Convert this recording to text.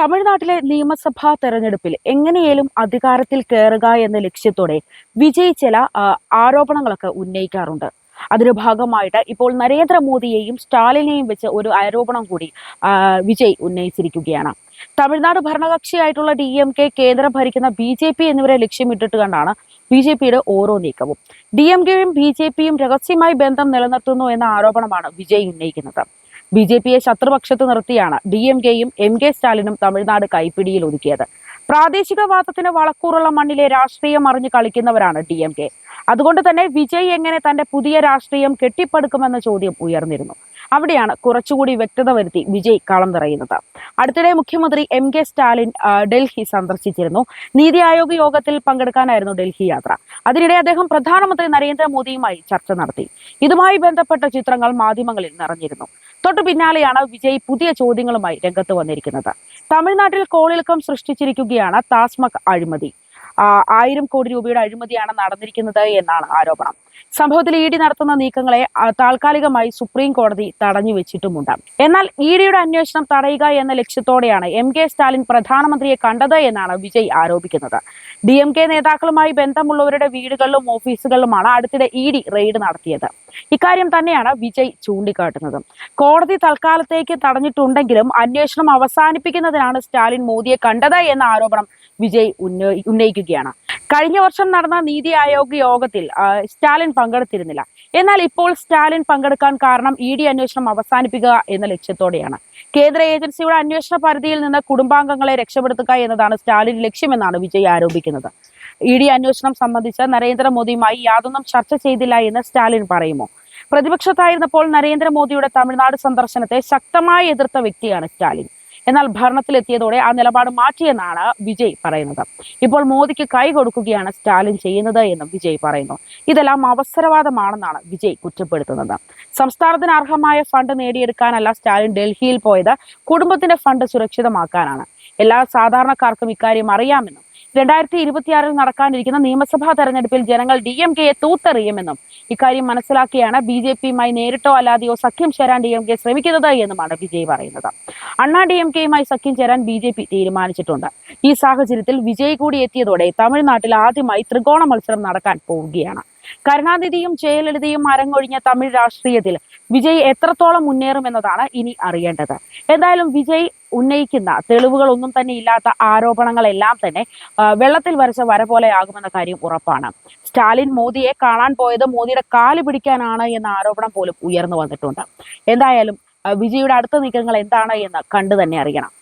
തമിഴ്നാട്ടിലെ നിയമസഭാ തെരഞ്ഞെടുപ്പിൽ എങ്ങനെയേലും അധികാരത്തിൽ കയറുക എന്ന ലക്ഷ്യത്തോടെ വിജയ് ചില ആരോപണങ്ങളൊക്കെ ഉന്നയിക്കാറുണ്ട്. അതിന്റെ ഭാഗമായിട്ട് ഇപ്പോൾ നരേന്ദ്രമോദിയെയും സ്റ്റാലിനെയും വെച്ച് ഒരു ആരോപണം കൂടി വിജയ് ഉന്നയിച്ചിരിക്കുകയാണ്. തമിഴ്നാട് ഭരണകക്ഷിയായിട്ടുള്ള ഡി എം കെ കേന്ദ്രം ഭരിക്കുന്ന ബി ജെ പി എന്നിവരെ ലക്ഷ്യമിട്ടിട്ട് കണ്ടാണ് ബി ജെ പിയുടെ ഓരോ നീക്കവും. ഡി എം കെയും ബി ജെ പിയും രഹസ്യമായി ബന്ധം നിലനിർത്തുന്നു എന്ന ആരോപണമാണ് വിജയ് ഉന്നയിക്കുന്നത്. ബി ജെ പിയെ ശത്രുപക്ഷത്ത് നിർത്തിയാണ് ഡി എം കെയും എം കെ സ്റ്റാലിനും തമിഴ്നാട് കൈപ്പിടിയിൽ ഒതുക്കിയത്. പ്രാദേശിക പ്രാദേശികവാദത്തിന് വളക്കൂറുള്ള മണ്ണിലെ രാഷ്ട്രീയം അറിഞ്ഞു കളിക്കുന്നവരാണ് ഡി എം കെ. അതുകൊണ്ട് തന്നെ വിജയ് എങ്ങനെ തന്റെ പുതിയ രാഷ്ട്രീയം കെട്ടിപ്പടുക്കുമെന്ന ചോദ്യം ഉയർന്നിരുന്നു. അവിടെയാണ് കുറച്ചുകൂടി വ്യക്തത വരുത്തി വിജയ് കളം നിറയുന്നത്. അടുത്തിടെ മുഖ്യമന്ത്രി എം കെ സ്റ്റാലിൻ ഡൽഹി സന്ദർശിച്ചിരുന്നു. നീതി ആയോഗ് യോഗത്തിൽ പങ്കെടുക്കാനായിരുന്നു ഡൽഹി യാത്ര. അതിനിടെ അദ്ദേഹം പ്രധാനമന്ത്രി നരേന്ദ്രമോദിയുമായി ചർച്ച നടത്തി. ഇതുമായി ബന്ധപ്പെട്ട ചിത്രങ്ങൾ മാധ്യമങ്ങളിൽ നിറഞ്ഞിരുന്നു. തൊട്ടു പിന്നാലെയാണ് വിജയ് പുതിയ ചോദ്യങ്ങളുമായി രംഗത്ത് വന്നിരിക്കുന്നത്. തമിഴ്നാട്ടിൽ കോളിളക്കം സൃഷ്ടിച്ചിരിക്കുകയാണ് താസ്മക് അഴിമതി. ആയിരം കോടി രൂപയുടെ അഴിമതിയാണ് നടന്നിരിക്കുന്നത് എന്നാണ് ആരോപണം. സംഭവത്തിൽ ഇ ഡി നടത്തുന്ന നീക്കങ്ങളെ താൽക്കാലികമായി സുപ്രീം കോടതി തടഞ്ഞു വെച്ചിട്ടുമുണ്ട്. എന്നാൽ ഇ ഡിയുടെ അന്വേഷണം തടയുക എന്ന ലക്ഷ്യത്തോടെയാണ് എം കെ സ്റ്റാലിൻ പ്രധാനമന്ത്രിയെ കണ്ടത് എന്നാണ് വിജയ് ആരോപിക്കുന്നത്. ഡി എം കെ നേതാക്കളുമായി ബന്ധമുള്ളവരുടെ വീടുകളിലും ഓഫീസുകളിലുമാണ് അടുത്തിടെ ഇ ഡി റെയ്ഡ് നടത്തിയത്. ഇക്കാര്യം തന്നെയാണ് വിജയ് ചൂണ്ടിക്കാട്ടുന്നത്. കോടതി തൽക്കാലത്തേക്ക് തടഞ്ഞിട്ടുണ്ടെങ്കിലും അന്വേഷണം അവസാനിപ്പിക്കുന്നതിനാണ് സ്റ്റാലിൻ മോദിയെ കണ്ടത് എന്ന ആരോപണം വിജയ് ഉന്നയിക്കുകയാണ്. കഴിഞ്ഞ വർഷം നടന്ന നീതി ആയോഗ് യോഗത്തിൽ സ്റ്റാലിൻ പങ്കെടുത്തിരുന്നില്ല. എന്നാൽ ഇപ്പോൾ സ്റ്റാലിൻ പങ്കെടുക്കാൻ കാരണം ഇ ഡി അന്വേഷണം അവസാനിപ്പിക്കുക എന്ന ലക്ഷ്യത്തോടെയാണ്. കേന്ദ്ര ഏജൻസിയുടെ അന്വേഷണ പരിധിയിൽ നിന്ന് കുടുംബാംഗങ്ങളെ രക്ഷപ്പെടുത്തുക എന്നതാണ് സ്റ്റാലിൻ ലക്ഷ്യമെന്നാണ് വിജയ് ആരോപിക്കുന്നത്. ഇ ഡി അന്വേഷണം സംബന്ധിച്ച് നരേന്ദ്രമോദിയുമായി യാതൊന്നും ചർച്ച ചെയ്തില്ല എന്ന് സ്റ്റാലിൻ പറയുമോ? പ്രതിപക്ഷത്തായിരുന്നപ്പോൾ നരേന്ദ്രമോദിയുടെ തമിഴ്നാട് സന്ദർശനത്തെ ശക്തമായി എതിർത്ത വ്യക്തിയാണ് സ്റ്റാലിൻ. എന്നാൽ ഭരണത്തിലെത്തിയതോടെ ആ നിലപാട് മാറ്റിയെന്നാണ് വിജയ് പറയുന്നത്. ഇപ്പോൾ മോദിക്ക് കൈ കൊടുക്കുകയാണ് സ്റ്റാലിൻ ചെയ്യുന്നത് എന്നും വിജയ് പറയുന്നു. ഇതെല്ലാം അവസരവാദമാണെന്നാണ് വിജയ് കുറ്റപ്പെടുത്തുന്നത്. സംസ്ഥാനത്തിന് അർഹമായ ഫണ്ട് നേടിയെടുക്കാനല്ല സ്റ്റാലിൻ ഡൽഹിയിൽ പോയത്. കുടുംബത്തിന്റെ ഫണ്ട് സുരക്ഷിതമാക്കാനാണ്. എല്ലാ സാധാരണക്കാർക്കും ഇക്കാര്യം അറിയാമെന്നും രണ്ടായിരത്തി ഇരുപത്തിയാറിൽ നടക്കാനിരിക്കുന്ന നിയമസഭാ തെരഞ്ഞെടുപ്പിൽ ജനങ്ങൾ ഡി എം കെയെ തൂത്തെറിയുമെന്നും ഇക്കാര്യം മനസ്സിലാക്കിയാണ് ബി ജെ പിയുമായി നേരിട്ടോ അല്ലാതെയോ സഖ്യം ചേരാൻ ഡി എം കെ ശ്രമിക്കുന്നത് എന്നുമാണ് വിജയ് പറയുന്നത്. അണ്ണാ ഡി എം കെയുമായി സഖ്യം ചേരാൻ ബി ജെ പി തീരുമാനിച്ചിട്ടുണ്ട്. ഈ സാഹചര്യത്തിൽ വിജയ് കൂടി എത്തിയതോടെ തമിഴ്നാട്ടിൽ ആദ്യമായി ത്രികോണ മത്സരം നടക്കാൻ പോവുകയാണ്. കരുണാനിധിയും ജയലളിതയും അരങ്ങൊഴിഞ്ഞ തമിഴ് രാഷ്ട്രീയത്തിൽ വിജയ് എത്രത്തോളം മുന്നേറുമെന്നതാണ് ഇനി അറിയേണ്ടത്. എന്തായാലും വിജയ് ഉന്നയിക്കുന്ന തെളിവുകളൊന്നും തന്നെ ഇല്ലാത്ത ആരോപണങ്ങളെല്ലാം തന്നെ വെള്ളത്തിൽ വരച്ച വര പോലെയാകുമെന്ന കാര്യം ഉറപ്പാണ്. സ്റ്റാലിൻ മോദിയെ കാണാൻ പോയത് മോദിയുടെ കാൽ പിടിക്കാനാണ് എന്ന ആരോപണം പോലും ഉയർന്നു വന്നിട്ടുണ്ട്. എന്തായാലും വിജയുടെ അടുത്ത നീക്കങ്ങൾ എന്താണ് എന്ന് കണ്ടു തന്നെ അറിയണം.